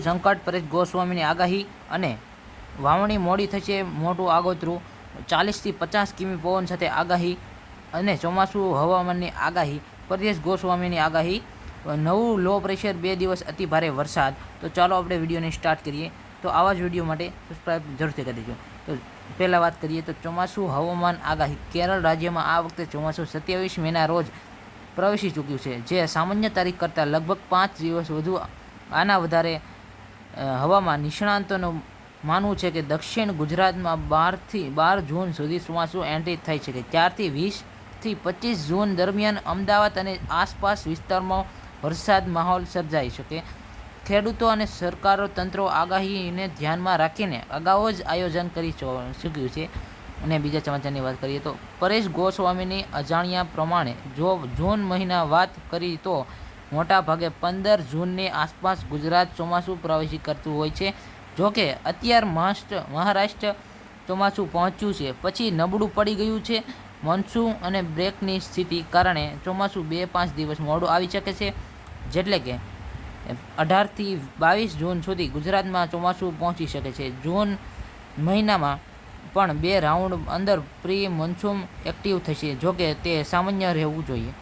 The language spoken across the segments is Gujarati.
સંકટ પરેશ ગોસ્વામીની આગાહી અને વાવણી મોડી થશે મોટું આગોતરું. ચાલીસથી પચાસ કિમી પવન સાથે આગાહી અને ચોમાસું હવામાનની આગાહી. પરેશ ગોસ્વામીની આગાહી, નવું લો પ્રેશર બે દિવસ અતિ ભારે વરસાદ. તો ચાલો આપણે વિડીયોને સ્ટાર્ટ કરીએ. તો આવા જ વીડિયો માટે સબસ્ક્રાઈબ જરૂરથી કરી દેજો. તો પહેલાં વાત કરીએ તો ચોમાસું હવામાન આગાહી. કેરળ રાજ્યમાં આ વખતે ચોમાસું સત્યાવીસ મેના રોજ પ્રવેશી ચૂક્યું છે, જે સામાન્ય તારીખ કરતાં લગભગ પાંચ દિવસ વધુ આના વધારે હવામાન નિષ્ણાંતોનું માનવું છે કે દક્ષિણ ગુજરાતમાં બારથી બાર જૂન સુધી ચોમાસું એન્ટ્રી થઈ શકે ત્યારથી વીસથી પચીસ જૂન દરમિયાન અમદાવાદ અને આસપાસ વિસ્તારમાં વરસાદ માહોલ સર્જાઈ શકે. ખેડૂતો અને સરકારો તંત્રો આગાહીને ધ્યાનમાં રાખીને અગાઉ જ આયોજન કરી ચૂક્યું છે. અને બીજા સમાચારની વાત કરીએ તો પરેશ ગોસ્વામીની અજાણ્યા પ્રમાણે જો જૂન મહિના વાત કરી તો મોટા ભાગે પંદર જૂનની આસપાસ ગુજરાત ચોમાસું પ્રવેશી કરતું હોય છે. જોકે અત્યાર મહારાષ્ટ્ર મહારાષ્ટ્ર ચોમાસું પહોંચ્યું છે. પછી નબળું પડી ગયું છે. મોન્સૂન અને બ્રેકની સ્થિતિ કારણે ચોમાસું બે પાંચ દિવસ મોડું આવી શકે છે. જેટલે કે અઢારથી બાવીસ જૂન સુધી ગુજરાતમાં ચોમાસું પહોંચી શકે છે. જૂન મહિનામાં પણ બે રાઉન્ડ અંદર પ્રી મોન્સૂન એક્ટિવ થશે. જોકે તે સામાન્ય રહેવું જોઈએ.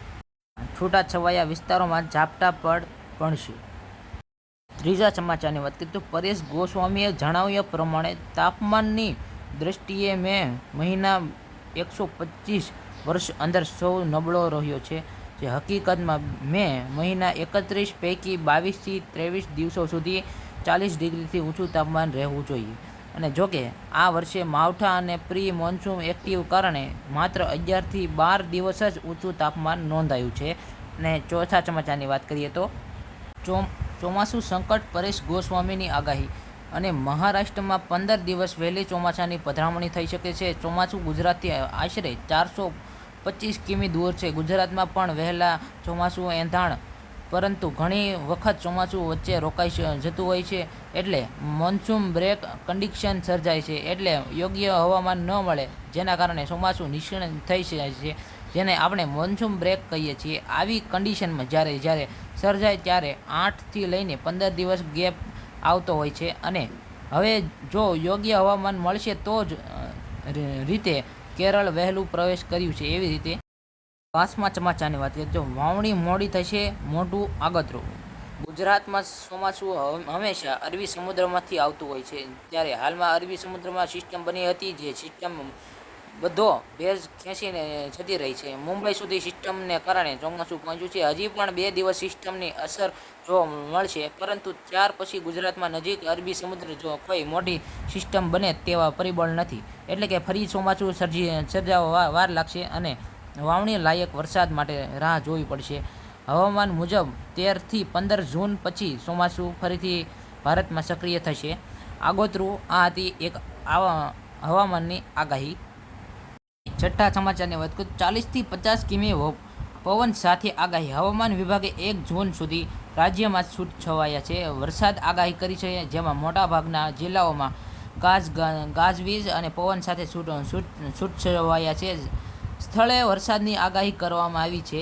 છૂટાછવાયા વિસ્તારોમાં ઝાપટા પડ પડશે. ત્રીજા સમાચારની વાત કરીએ તો પરેશ ગોસ્વામીએ જણાવ્યા પ્રમાણે તાપમાનની દ્રષ્ટિએ મે મહિના એકસો પચીસ વર્ષ અંદર સૌ નબળો રહ્યો છે. જે હકીકતમાં મે મહિના એકત્રીસ પૈકી બાવીસથી ત્રેવીસ દિવસો સુધી ચાલીસ ડિગ્રીથી ઊંચું તાપમાન રહેવું જોઈએ. અને જોકે, આ વર્ષે માવઠા અને પ્રી મોન્સૂન એક્ટિવ કારણે માત્ર અગિયારથી બાર દિવસ જ ઊંચું તાપમાન નોંધાયું છે. અને ચોથા ચમાચાની વાત કરીએ તો, ચોમ, ચોમાસું સંકટ પરેશ ગોસ્વામીની આગાહી અને મહારાષ્ટ્રમાં પંદર દિવસ વહેલી ચોમાસાની પધરામણી થઈ શકે છે. ચોમાસું ગુજરાતથી આશરે ચારસો પચીસ કિમી દૂર છે. ગુજરાતમાં પણ વહેલા ચોમાસું એંધાણ પરંતુ ઘણી વખત ચોમાસું વચ્ચે રોકાઈ જતું હોય છે, એટલે મોન્સૂન બ્રેક કન્ડિશન સર્જાય છે, એટલે યોગ્ય હવામાન ન મળે, જેના કારણે ચોમાસું નિષ્ણ થઈ જાય છે. જેને આપણે મોન્સૂન બ્રેક કહીએ છીએ, આવી કન્ડિશનમાં જ્યારે જ્યારે સર્જાય ત્યારે આઠથી લઈને પંદર દિવસ ગેપ આવતો હોય છે અને હવે જો યોગ્ય હવામાન મળશે તો જ રીતે કેરળ વહેલું પ્રવેશ કર્યું છે એવી રીતે પાંચમા ચમાચાની વાત કરીએ તો વાવણી મોડી થશે મોટું આગતરું. ગુજરાતમાં ચોમાસું હંમેશા અરબી સમુદ્રમાંથી આવતું હોય છે. ત્યારે હાલમાં અરબી સમુદ્રમાં સિસ્ટમ બની હતી જે સિસ્ટમ બધો ભેજ ખેંચીને જતી રહી છે. મુંબઈ સુધી સિસ્ટમને કારણે ચોમાસું પહોંચ્યું છે. હજી પણ બે દિવસ સિસ્ટમની અસર જોવા મળશે, પરંતુ ત્યાર પછી ગુજરાતમાં નજીક અરબી સમુદ્ર જો કોઈ મોટી સિસ્ટમ બને તેવા પરિબળ નથી. એટલે કે ફરી ચોમાસું સર્જી સર્જાવા વાર લાગશે અને વાવણી લાયક વરસાદ માટે રાહ જોવી પડશે. હવામાન મુજબ તેરથી પંદર જૂન પછી ચોમાસું ફરીથી ભારતમાં સક્રિય થશે. આગોતરું આ હતી એક આવા હવામાનની આગાહી. છઠ્ઠા સમાચારની વાત કરું, ચાલીસથી પચાસ કિમી પવન સાથે આગાહી. હવામાન વિભાગે એક જૂન સુધી રાજ્યમાં છૂટ છવાયા છે. વરસાદ આગાહી કરી છે, જેમાં મોટાભાગના જિલ્લાઓમાં ગાજ, ગાજવીજ અને પવન સાથે છૂટ છૂટ છવાયા છે. સ્થળે વરસાદની આગાહી કરવામાં આવી છે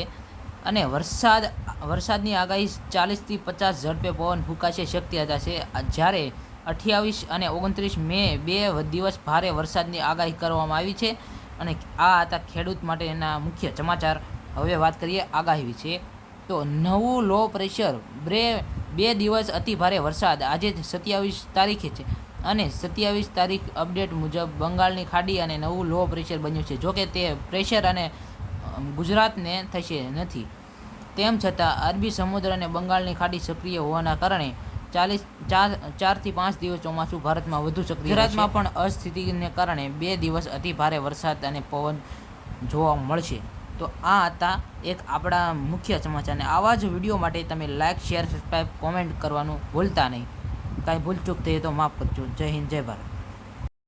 અને વરસાદ, વરસાદની આગાહી ચાલીસથી પચાસ ઝડપે પવન ફૂંકાશે શક્યતા છે જ્યારે અઠ્યાવીસ અને ઓગણત્રીસ મે બે દિવસ ભારે વરસાદની આગાહી કરવામાં આવી છે અને આ હતા ખેડૂત માટેના મુખ્ય સમાચાર. હવે વાત કરીએ આગાહી વિશે. તો નવું લો પ્રેશર બ્રે, બે દિવસ અતિ ભારે વરસાદ. આજે સત્યાવીસ તારીખે છે. અને સત્યાવીસ તારીખ અપડેટ મુજબ બંગાળની ખાડી અને નવું લો પ્રેશર બન્યું છે. જોકે તે પ્રેશર અને ગુજરાતને થશે નથી. તેમ છતાં અરબી સમુદ્ર અને બંગાળની ખાડી સક્રિય હોવાના કારણે ચાલીસ, ચાર, ચારથી પાંચ દિવસ ચોમાસું ભારતમાં વધુ સક્રિય ગુજરાતમાં પણ અસ્થિતિને કારણે બે દિવસ અતિ ભારે વરસાદ અને પવન જોવા મળશે. તો આ હતા એક આપણા મુખ્ય સમાચારને આવા જ વીડિયો માટે તમે લાઇક શેર સબસ્ક્રાઈબ કોમેન્ટ કરવાનું ભૂલતા નહીં. કાંઈ ભૂલચૂક થઈ તો માફ કરજો. જય હિન્દ જય ભારત.